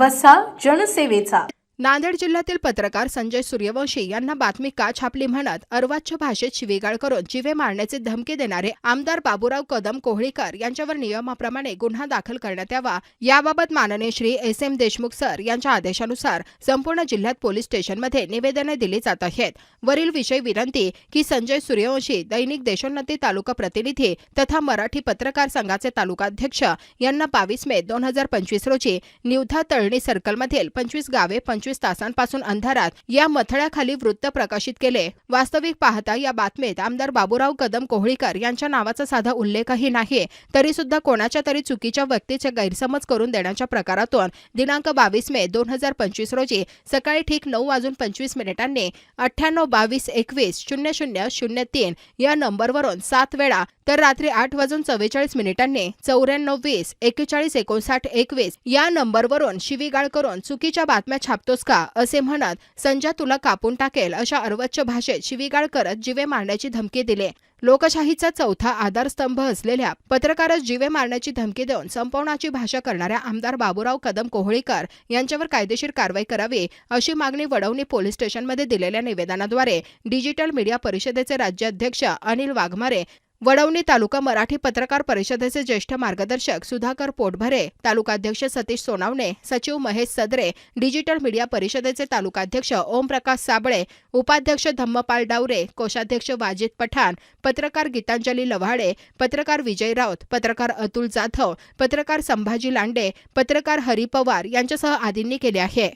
वसा जनसेवेचा. नांदेड जिल्ह्यातील पत्रकार संजय सूर्यवंशी यांना बातमी का छापली म्हणत अर्वाच्य भाषेत शिवीगाळ करून जिवे मारण्याचे धमकी देणारे आमदार बाबूराव कदम कोहळीकर यांच्यावर नियमाप्रमाणे गुन्हा दाखल करण्यात यावा. याबाबत माननीय Shri S M Deshmukh sir यांच्या आदेशानुसार संपूर्ण जिल्ह्यात पोलीस स्टेशनमध्ये निवेदने दिली जात आहेत. वरील विषय विनंती की संजय सूर्यवंशी दैनिक देशोन्नती तालुका प्रतिनिधी तथा मराठी पत्रकार संघाचे तालुकाध्यक्ष यांना बावीस मे दोन हजार पंचवीस रोजी निवधा तळणी सर्कलमधील पंचवीस गावे पंचवीस तासांपासून अंधारात या मथळ्याखाली वृत्त प्रकाशित केले. वास्तविक पाहता या बातमीत आमदार बाबूराव कदम कोहळीकर यांच्या नावाचा साधा उल्लेखही नाही तरी सुद्धा कोणाच्या तरी चुकीच्या व्यक्तीचे गैरसमज करून देण्याच्या प्रकारातून दिनांक बावीस मे दोन हजार पंचवीस रोजी सकाळी ठीक नऊ वाजून पंचवीस मिनिटांनी अठ्ठ्याण्णव बावीस एकवीस शून्य शून्य शून्य तीन या नंबरवरून सात वेळा तर रात्री आठ वाजून चव्वेचाळीस मिनिटांनी चौऱ्याण्णव वीस एकेचाळीस एकोणसाठ एकवीस या नंबरवरून शिवीगाळ करून चुकीच्या बातम्या छापतोस का असे म्हणत संजय तुला कापून टाकेल अशा अर्वच्च भाषेत शिवीगाळ करत जिवे मारण्याची धमकी दिली. लोकशाहीचा चौथा आधारस्तंभ असलेल्या पत्रकारास जिवे मारण्याची धमकी देऊन संपवण्याची भाषा करणाऱ्या आमदार बाबूराव कदम कोहळीकर यांच्यावर कायदेशीर कारवाई करावी अशी मागणी वडवणी पोलीस स्टेशनमध्ये दिलेल्या निवेदनाद्वारे डिजिटल मीडिया परिषदेचे राज्याध्यक्ष अनिल वाघमारे वडवणी तालुका मराठी पत्रकार परिषदेचे ज्येष्ठ मार्गदर्शक सुधाकर पोटभरे तालुकाध्यक्ष सतीश सोनावणे सचिव महेश सदरे डिजिटल मीडिया परिषदेचे तालुकाध्यक्ष ओमप्रकाश साबळे उपाध्यक्ष धम्मपाल डावरे कोषाध्यक्ष वाजिद पठाण पत्रकार गीतांजली लव्हाडे पत्रकार विजय राऊत पत्रकार अतुल जाधव पत्रकार संभाजी लांडे पत्रकार हरी पवार यांच्यासह आदींनी केले आहे.